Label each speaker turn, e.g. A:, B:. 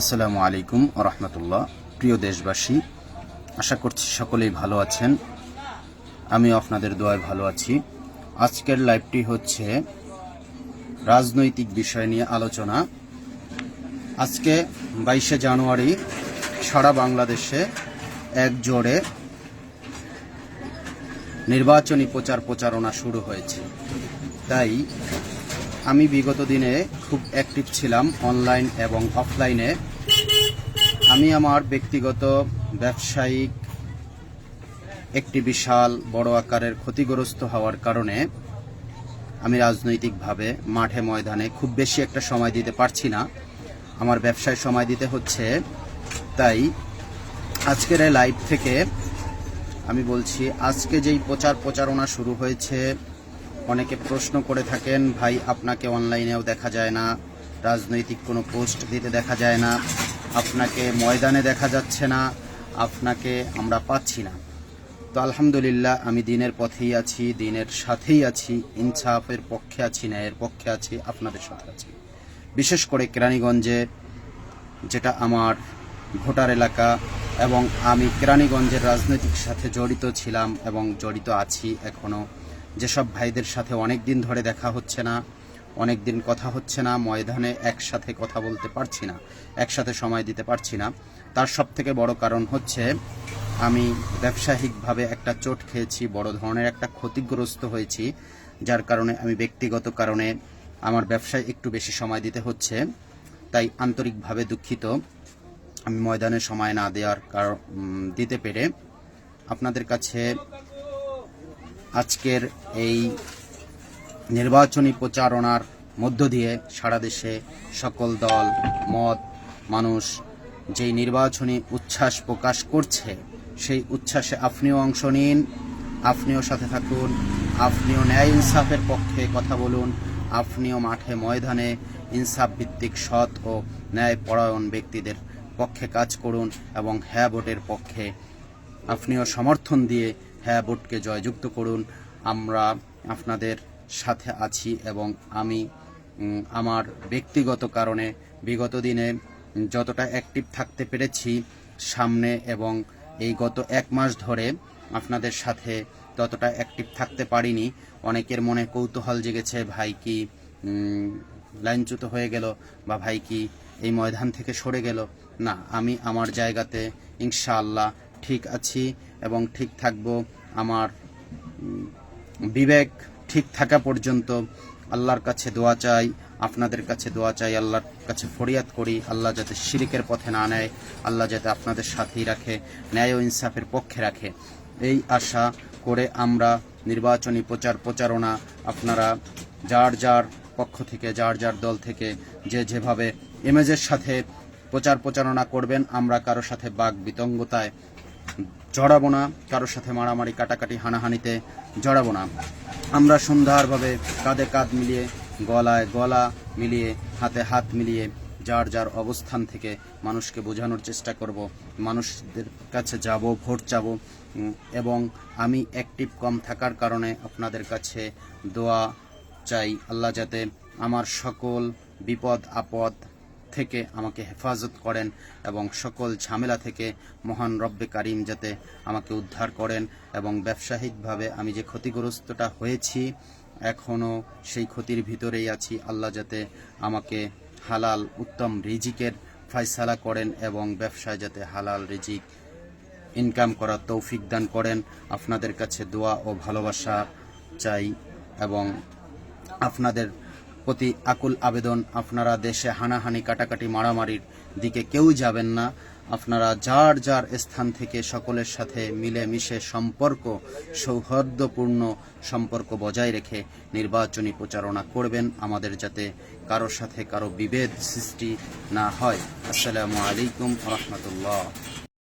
A: আসসালামু আলাইকুম রহমতুল্লাহ। প্রিয় দেশবাসী, আশা করছি সকলেই ভালো আছেন। আমি আপনাদের দোয়ায় ভালো আছি। আজকের লাইভটি হচ্ছে রাজনৈতিক বিষয় নিয়ে আলোচনা। আজকে বাইশে জানুয়ারি সারা বাংলাদেশে এক জোরে নির্বাচনী প্রচার প্রচারণা শুরু হয়েছে। তাই আমি বিগত দিনে খুব অ্যাক্টিভ ছিলাম অনলাইন এবং অফলাইনে আমি আমার ব্যক্তিগত, ব্যবসায়িক একটি বিশাল, বড় আকারের ক্ষতিগ্রস্ত হওয়ার কারণে আমি রাজনৈতিকভাবে মাঠে ময়দানে খুব বেশি একটা সময় দিতে পারছি না। আমার ব্যবসায় সময় দিতে হচ্ছে, তাই আজকের এই লাইভ থেকে আমি বলছি, আজকে যেই প্রচার প্রচারণা শুরু হয়েছে অনেকে প্রশ্ন করে থাকেন, ভাই, আপনাকে অনলাইনেও দেখা যায় না, রাজনৈতিক কোনো পোস্ট দিতে দেখা যায় না, আপনাকে ময়দানে দেখা যাচ্ছে না, আপনাকে আমরা পাচ্ছি না। তো আলহামদুলিল্লাহ, আমি দিনের পথেই আছি, দিনের সাথেই আছি, ইনসাফের পক্ষে আছি, ন্যায়ের পক্ষে আছি, আপনাদের সাথে আছি। বিশেষ করে কেরানীগঞ্জে, যেটা আমার ভোটার এলাকা, এবং আমি কেরানীগঞ্জের রাজনৈতিক সাথে জড়িত ছিলাম এবং জড়িত আছি এখনও যেসব ভাইদের সাথে অনেক দিন ধরে দেখা হচ্ছে না অনেক দিন কথা হচ্ছে না, ময়দানে একসাথে কথা বলতে পারছি না, একসাথে সময় দিতে পারছি না, তার সব থেকে বড় কারণ হচ্ছে আমি ব্যবসায়িকভাবে একটা চোট খেয়েছি, বড় ধরনের একটা ক্ষতিগ্রস্ত হয়েছি, যার কারণে আমি ব্যক্তিগত কারণে আমার ব্যবসায় একটু বেশি সময় দিতে হচ্ছে, তাই আন্তরিকভাবে দুঃখিত। আমি ময়দানে সময় না দেওয়ার দিতে পেরে আপনাদের কাছে আজকের এই নির্বাচনী প্রচারণার মধ্য দিয়ে সারা দেশে সকল দল, মত, মানুষ যেই নির্বাচনী উচ্ছ্বাস প্রকাশ করছে, সেই উচ্ছ্বাসে আপনিও অংশ নিন, আপনিও সাথে থাকুন, আপনিও ন্যায় ইনসাফের পক্ষে কথা বলুন, আপনিও মাঠে ময়দানে ইনসাফ ভিত্তিক সৎ ও ন্যায় পরায়ণ ব্যক্তিদের পক্ষে কাজ করুন এবং হ্যাঁ ভোটের পক্ষে আপনিও সমর্থন দিয়ে হ্যাঁ ভোটকে জয়যুক্ত করুন। আমরা আপনাদের সাথে আছি এবং আমি আমার ব্যক্তিগত কারণে বিগত দিনে যতটা অ্যাক্টিভ থাকতে পেরেছি সামনে এবং এই গত এক মাস ধরে আপনাদের সাথে ততটা অ্যাক্টিভ থাকতে পারিনি। অনেকের মনে কৌতূহল জেগেছে, ভাই কি লাইনচ্যুত হয়ে গেল বা ভাই কি এই ময়দান থেকে সরে গেল? না, আমি আমার জায়গাতে ইনশাআল্লাহ ঠিক আছি এবং ঠিক থাকব। আমার বিবেক ঠিক থাকা পর্যন্ত আল্লাহর কাছে দোয়া চাই, আপনাদের কাছে দোয়া চাই, আল্লাহর কাছে ফরিয়াদ করি। আল্লাহ যাতে শিরিকের পথে না নেয়, আল্লাহ যাতে আপনাদের সাথেই রাখে, ন্যায় ইনসাফের পক্ষে রাখে। এই আশা করে আমরা নির্বাচনী প্রচার প্রচারণা আপনারা যার যার পক্ষ থেকে, যার যার দল থেকে যে যেভাবে ইমেজের সাথে প্রচার প্রচারণা করবেন, আমরা কারও সাথে বাঘ বিতঙ্গতায় জড়াবো না, কারোর সাথে মারামারি, কাটাকাটি, হানাহানিতে জড়াবো না। আমরা সুন্দরভাবে কাঁধে কাঁধ মিলিয়ে, গলায় গলা মিলিয়ে, হাতে হাত মিলিয়ে যার যার অবস্থান থেকে মানুষকে বোঝানোর চেষ্টা করব, মানুষদের কাছে যাব, ভোট চাবো এবং আমি অ্যাক্টিভ কম থাকার কারণে আপনাদের কাছে দোয়া চাই। আল্লাহ যাতে আমার সকল বিপদ, আপদ থেকে আমাকে হেফাজত করেন এবং সকল ঝামেলা থেকে মহান রব্বে কারিম যাতে আমাকে উদ্ধার করেন এবং ব্যবসায়িকভাবে আমি যে ক্ষতিগ্রস্তটা হয়েছি এখনও সেই ক্ষতির ভিতরেই আছি। আল্লাহ যাতে আমাকে হালাল উত্তম রিজিকের ফয়সালা করেন এবং ব্যবসায় যাতে হালাল রিজিক ইনকাম করার তৌফিক দান করেন। আপনাদের কাছে দোয়া ও ভালোবাসা চাই এবং আপনাদের প্রতি আকুল আবেদন, আপনারা দেশে হানাহানি, কাটাকাটি, মারামারির দিকে কেউ যাবেন না। আপনারা যার যার স্থান থেকে সকলের সাথে মিলে মিশে সম্পর্ক, সৌহার্দ্যপূর্ণ সম্পর্ক বজায় রেখে নির্বাচনী প্রচারণা করবেন আমাদের যাতে কারোর সাথে কারও বিভেদ সৃষ্টি না হয়। আসসালামু আলাইকুম রহমতুল্লাহ।